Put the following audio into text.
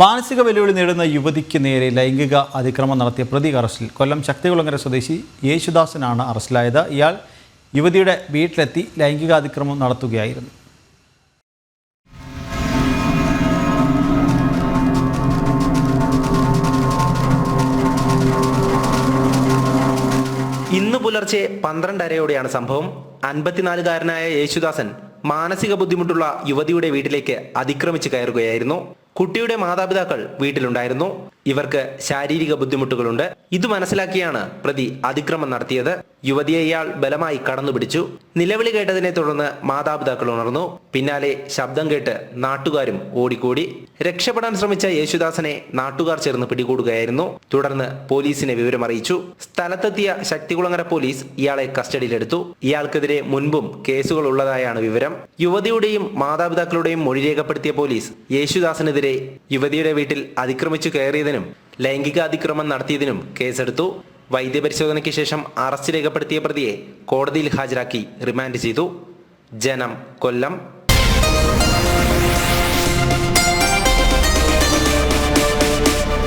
മാനസിക വെല്ലുവിളി നേടുന്ന യുവതിക്ക് നേരെ ലൈംഗിക അതിക്രമം നടത്തിയ പ്രതി അറസ്റ്റിൽ. കൊല്ലം ശക്തികുളങ്ങര സ്വദേശി യേശുദാസനാണ് അറസ്റ്റിലായത്. ഇയാൾ യുവതിയുടെ വീട്ടിലെത്തി ലൈംഗിക അതിക്രമം നടത്തുകയായിരുന്നു. ഇന്ന് പുലർച്ചെ പന്ത്രണ്ടരയോടെയാണ് സംഭവം. അൻപത്തിനാലുകാരനായ യേശുദാസൻ മാനസിക ബുദ്ധിമുട്ടുള്ള യുവതിയുടെ വീട്ടിലേക്ക് അതിക്രമിച്ച് കയറുകയായിരുന്നു. കുട്ടിയുടെ മാതാപിതാക്കൾ വീട്ടിലുണ്ടായിരുന്നു. ഇവർക്ക് ശാരീരിക ബുദ്ധിമുട്ടുകളുണ്ട്. ഇത് മനസ്സിലാക്കിയാണ് പ്രതി അതിക്രമം നടത്തിയത്. യുവതിയെ ഇയാൾ ബലമായി കടന്നുപിടിച്ചു. നിലവിളി കേട്ടതിനെ തുടർന്ന് മാതാപിതാക്കൾ ഉണർന്നു. പിന്നാലെ ശബ്ദം കേട്ട് നാട്ടുകാരും ഓടിക്കൂടി. രക്ഷപ്പെടാൻ ശ്രമിച്ച യേശുദാസനെ നാട്ടുകാർ ചേർന്ന് പിടികൂടുകയായിരുന്നു. തുടർന്ന് പോലീസിനെ വിവരമറിയിച്ചു സ്ഥലത്തെത്തിയ ശക്തികുളങ്ങര പോലീസ് ഇയാളെ കസ്റ്റഡിയിലെടുത്തു. ഇയാൾക്കെതിരെ മുൻപും കേസുകൾ ഉള്ളതായാണ് വിവരം. യുവതിയുടെയും മാതാപിതാക്കളുടെയും മൊഴി രേഖപ്പെടുത്തിയ പോലീസ് യേശുദാസിനെതിരെ യുവതിയുടെ വീട്ടിൽ അതിക്രമിച്ചു കയറിയതിനും ലൈംഗിക അതിക്രമം നടത്തിയതിനും കേസെടുത്തു. വൈദ്യപരിശോധനയ്ക്ക് ശേഷം അറസ്റ്റ് രേഖപ്പെടുത്തിയ പ്രതിയെ കോടതിയിൽ ഹാജരാക്കി റിമാൻഡ് ചെയ്തു. ജനം കൊല്ലം.